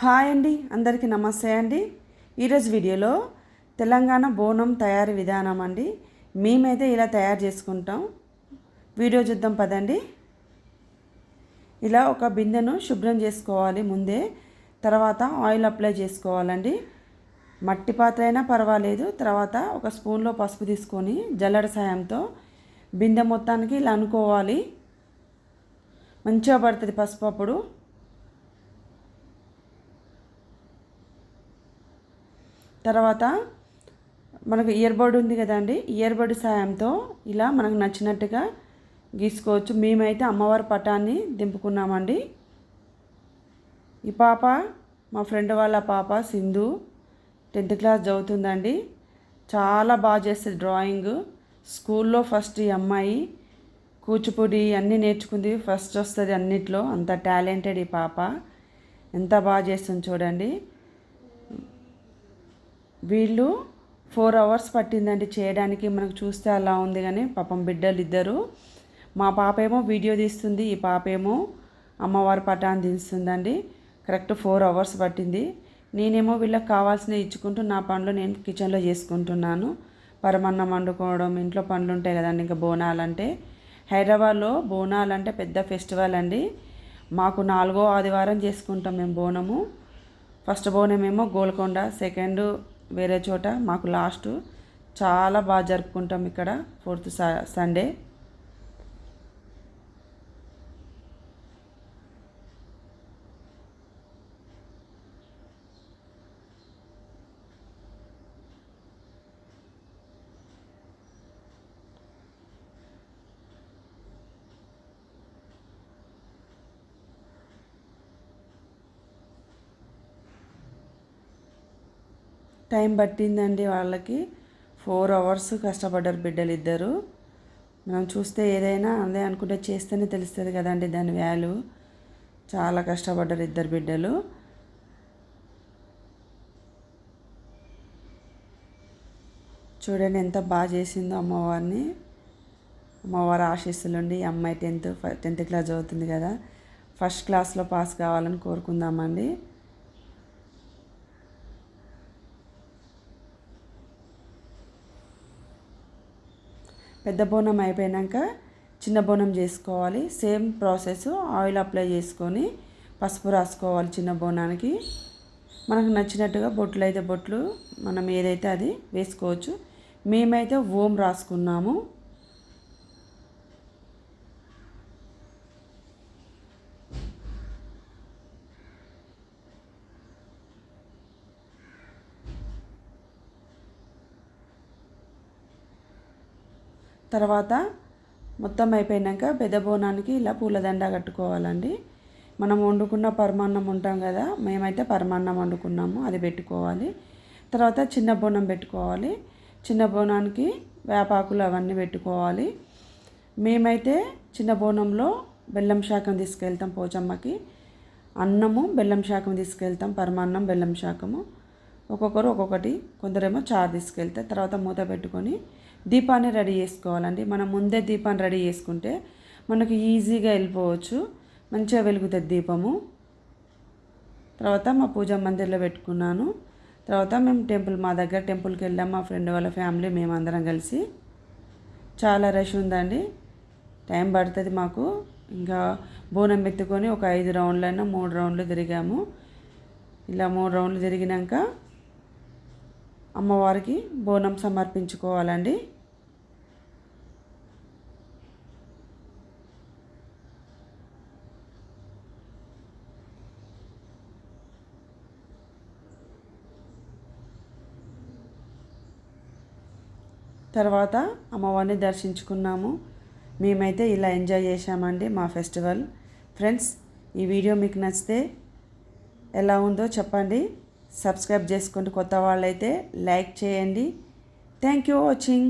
Hi అండి అందరికీ నమస్తే అండి. ఈరోజు వీడియోలో తెలంగాణ బోనం తయారీ విధానం అండి. మేమైతే ఇలా తయారు చేసుకుంటాం. వీడియో చూద్దాం పదండి. ఇలా ఒక బిందెను శుభ్రం చేసుకోవాలి ముందే. తర్వాత ఆయిల్ అప్లై చేసుకోవాలండి. మట్టి పాత్ర అయినా పర్వాలేదు. తర్వాత ఒక స్పూన్లో పసుపు తీసుకొని జల్లడ సాయంతో బిందె మొత్తానికి ఇలా అనుకోవాలి. మంచిగా పడుతుంది పసుపు అప్పుడు. తర్వాత మనకు ఇయర్ బడ్ ఉంది కదండి ఇయర్ బడ్ సాయంతో ఇలా మనకు నచ్చినట్టుగా గీసుకోవచ్చు. మేమైతే అమ్మవారి పటాన్ని దింపుకున్నామండి. ఈ పాప మా ఫ్రెండ్ వాళ్ళ పాప సింధు టెన్త్ క్లాస్ చదువుతుందండి. చాలా బాగా చేస్తుంది డ్రాయింగ్. స్కూల్లో ఫస్ట్ ఈ అమ్మాయి కూచిపూడి అన్నీ నేర్చుకుంది. ఫస్ట్ వస్తుంది అన్నిట్లో. అంత టాలెంటెడ్ ఈ పాప. ఎంత బాగా చేస్తుంది చూడండి. వీళ్ళు ఫోర్ అవర్స్ పట్టిందండి చేయడానికి. మనకు చూస్తే అలా ఉంది కానీ పాపం బిడ్డలు ఇద్దరు. మా పాప ఏమో వీడియో తీస్తుంది ఈ పాప ఏమో అమ్మవారి పటాన్ని తీస్తుందండి కరెక్ట్ ఫోర్ అవర్స్ పట్టింది. నేనేమో వీళ్ళకి కావాల్సినవి ఇచ్చుకుంటూ నా పనులు నేను కిచెన్లో చేసుకుంటున్నాను. పరమన్నం వండుకోవడం ఇంట్లో పనులు ఉంటాయి కదండి ఇంకా బోనాలంటే. హైదరాబాద్లో బోనాలంటే పెద్ద ఫెస్టివల్ అండి. మాకు నాలుగో ఆదివారం చేసుకుంటాం మేము బోనము. ఫస్ట్ బోనమేమో గోల్కొండ సెకండ్ వేరే చోట మాకు లాస్ట్ చాలా బాగా జరుపుకుంటాం ఇక్కడ ఫోర్త్ సండే. టైం పట్టిందండి వాళ్ళకి. ఫోర్ అవర్స్ కష్టపడ్డారు బిడ్డలు ఇద్దరు. మనం చూస్తే ఏదైనా అదే అనుకుంటే చేస్తేనే తెలుస్తుంది కదండి దాని వాల్యూ. చాలా కష్టపడ్డారు ఇద్దరు బిడ్డలు. చూడండి ఎంత బాగా చేసిందో అమ్మవారిని. అమ్మవారి ఆశీస్సులుండి అమ్మాయి టెన్త్ టెన్త్ క్లాస్ చదువుతుంది కదా. ఫస్ట్ క్లాస్లో పాస్ కావాలని కోరుకుందామండి. పెద్ద బోనం అయిపోయాక చిన్న బోనం చేసుకోవాలి. సేమ్ ప్రాసెస్ ఆయిల్ అప్లై చేసుకొని పసుపు రాసుకోవాలి చిన్న బోనానికి. మనకు నచ్చినట్టుగా బొట్లు అయితే బొట్లు మనం ఏదైతే అది వేసుకోవచ్చు. మేమైతే ఓం రాసుకున్నాము. తర్వాత మొత్తం అయిపోయినాక పెద్ద బోనానికి ఇలా పూలదండ కట్టుకోవాలండి. మనం వండుకున్న పరమాన్నం ఉంటాం కదా మేమైతే పరమాన్నం వండుకున్నాము అది పెట్టుకోవాలి. తర్వాత చిన్న బోనం పెట్టుకోవాలి. చిన్న బోనానికి వేపాకులు అవన్నీ పెట్టుకోవాలి. మేమైతే చిన్న బోనంలో బెల్లం శాఖం తీసుకెళ్తాం పోచమ్మకి. అన్నము బెల్లం శాఖం తీసుకెళ్తాం పరమాన్నం బెల్లం శాఖము. ఒక్కొక్కరు ఒక్కొక్కటి కొందరేమో చారు తీసుకెళ్తే తర్వాత మూత పెట్టుకొని దీపాన్ని రెడీ చేసుకోవాలండి. మనం ముందే దీపాన్ని రెడీ చేసుకుంటే మనకు ఈజీగా వెళ్ళిపోవచ్చు. మంచిగా వెలుగుతుంది దీపము. తర్వాత మా పూజా మందిర్లో పెట్టుకున్నాను. తర్వాత మేము టెంపుల్ మా దగ్గర టెంపుల్కి వెళ్ళాం. మా ఫ్రెండ్ వాళ్ళ ఫ్యామిలీ మేము అందరం కలిసి. చాలా రష్ ఉందండి. టైం పడుతుంది మాకు. ఇంకా బోనం ఎత్తుకొని ఒక ఐదు రౌండ్లైనా మూడు రౌండ్లు తిరిగాము. ఇలా మూడు రౌండ్లు తిరిగినాక అమ్మవారికి బోనం సమర్పించుకోవాలండి. తర్వాత అమ్మవారిని దర్శించుకున్నాము. మేమైతే ఇలా ఎంజాయ్ చేశామండి మా ఫెస్టివల్. ఫ్రెండ్స్ ఈ వీడియో మీకు నచ్చితే ఎలా ఉందో చెప్పండి. సబ్స్క్రైబ్ చేసుకోండి కొత్త వాళ్ళైతే లైక్ చేయండి. Thank you watching.